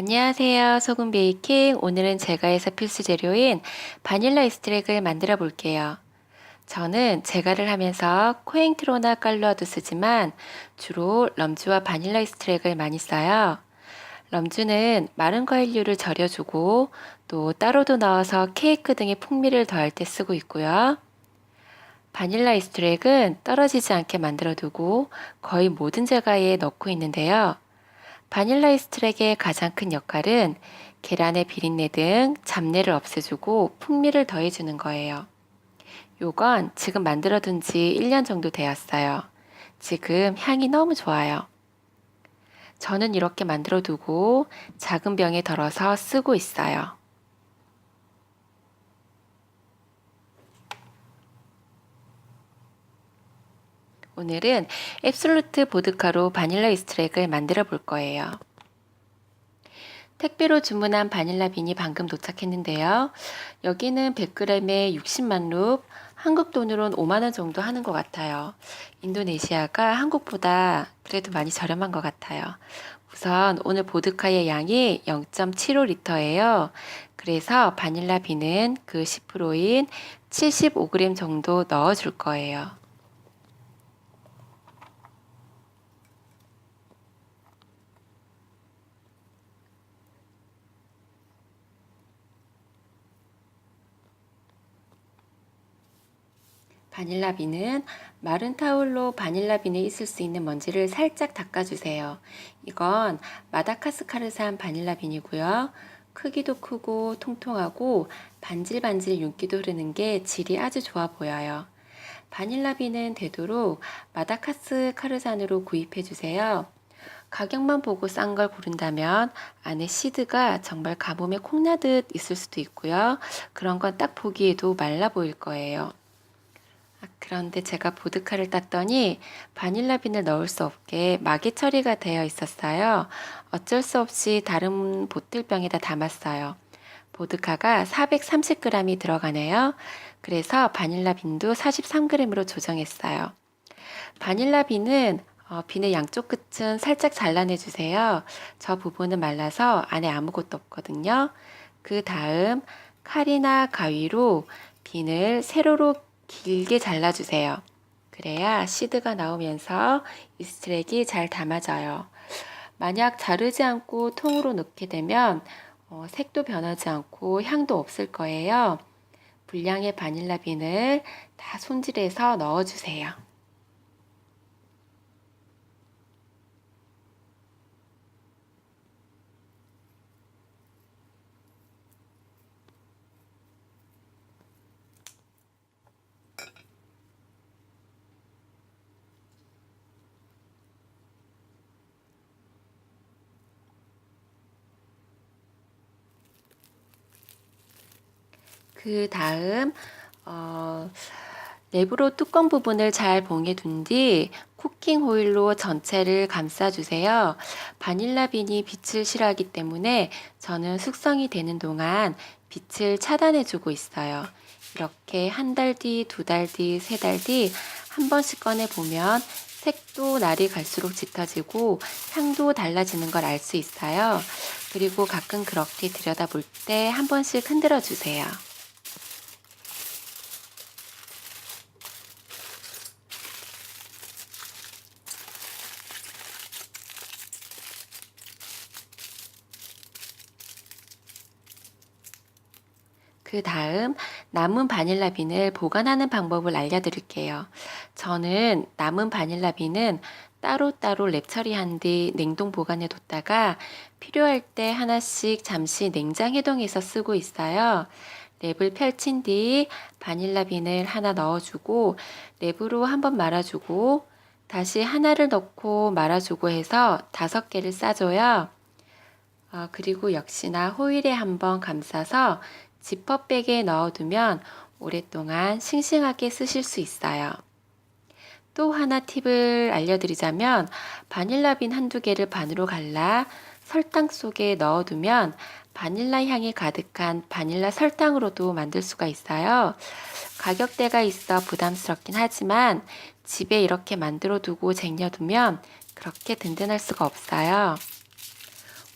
안녕하세요. 소금 베이킹. 오늘은 제가 해서 필수 재료인 바닐라 이스트랙을 만들어 볼게요. 저는 제가를 하면서 코행트로나 깔로아도 쓰지만 주로 럼주와 바닐라 이스트랙을 많이 써요. 럼주는 마른 과일류를 절여주고 또 따로도 넣어서 케이크 등의 풍미를 더할 때 쓰고 있고요. 바닐라 이스트랙은 떨어지지 않게 만들어 두고 거의 모든 제과에 넣고 있는데요. 바닐라 이스트랙의 가장 큰 역할은 계란의 비린내 등 잡내를 없애주고 풍미를 더해주는 거예요. 요건 지금 만들어둔 지 1년 정도 되었어요. 지금 향이 너무 좋아요. 저는 이렇게 만들어 두고 작은 병에 덜어서 쓰고 있어요. 오늘은 앱솔루트 보드카로 바닐라 이스트랙을 만들어 볼 거예요. 택배로 주문한 바닐라 빈이 방금 도착했는데요. 여기는 100g에 60만 룹, 한국 돈으로는 5만 원 정도 하는 것 같아요. 인도네시아가 한국보다 그래도 많이 저렴한 것 같아요. 우선 오늘 보드카의 양이 0.75리터예요. 그래서 바닐라 빈은 그 10%인 75g 정도 넣어 줄 거예요. 바닐라 비는 마른 타올로 바닐라 빈에 있을 수 있는 먼지를 살짝 닦아주세요. 이건 마다카스카르산 바닐라 빈이고요. 크기도 크고 통통하고 반질반질 윤기도 흐르는 게 질이 아주 좋아 보여요. 바닐라 빈은 되도록 마다카스카르산으로 구입해 주세요. 가격만 보고 싼 걸 고른다면 안에 시드가 정말 가뭄에 콩나듯 있을 수도 있고요. 그런 건 딱 보기에도 말라 보일 거예요. 아, 그런데 제가 보드카를 땄더니 바닐라 빈을 넣을 수 없게 마개 처리가 되어 있었어요. 어쩔 수 없이 다른 보틀병에다 담았어요. 보드카가 430g이 들어가네요. 그래서 바닐라 빈도 43g으로 조정했어요. 바닐라 빈은 어, 빈의 양쪽 끝은 살짝 잘라내 주세요. 저 부분은 말라서 안에 아무것도 없거든요. 그 다음 칼이나 가위로 빈을 세로로 길게 잘라주세요. 그래야 시드가 나오면서 이스트랙이 잘 담아져요. 만약 자르지 않고 통으로 넣게 되면 어, 색도 변하지 않고 향도 없을 거예요. 분량의 바닐라 빈을 다 손질해서 넣어주세요. 그 다음 어, 랩으로 뚜껑 부분을 잘 봉해 둔 뒤 쿠킹 호일로 전체를 감싸주세요. 바닐라 빈이 빛을 싫어하기 때문에 저는 숙성이 되는 동안 빛을 차단해 주고 있어요. 이렇게 한 달 뒤, 두 달 뒤, 세 달 뒤 한 번씩 꺼내 보면 색도 날이 갈수록 짙어지고 향도 달라지는 걸 알 수 있어요. 그리고 가끔 그렇게 들여다볼 때 한 번씩 흔들어 주세요. 그 다음 남은 바닐라 빈을 보관하는 방법을 알려드릴게요. 저는 남은 바닐라 빈은 따로따로 랩 처리한 뒤 냉동 보관해 뒀다가 필요할 때 하나씩 잠시 냉장 해동해서 쓰고 있어요. 랩을 펼친 뒤 바닐라 빈을 하나 넣어주고 랩으로 한번 말아주고 다시 하나를 넣고 말아주고 해서 다섯 개를 싸줘요. 어, 그리고 역시나 호일에 한번 감싸서 지퍼백에 넣어두면 오랫동안 싱싱하게 쓰실 수 있어요. 또 하나 팁을 알려드리자면 바닐라 빈 한두 개를 반으로 갈라 설탕 속에 넣어두면 바닐라 향이 가득한 바닐라 설탕으로도 만들 수가 있어요. 가격대가 있어 부담스럽긴 하지만 집에 이렇게 만들어 두고 쟁여두면 그렇게 든든할 수가 없어요.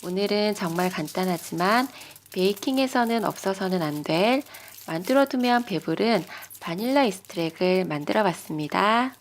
오늘은 정말 간단하지만 베이킹에서는 없어서는 안 될 만들어두면 배부른 바닐라 이스트랙을 만들어 봤습니다.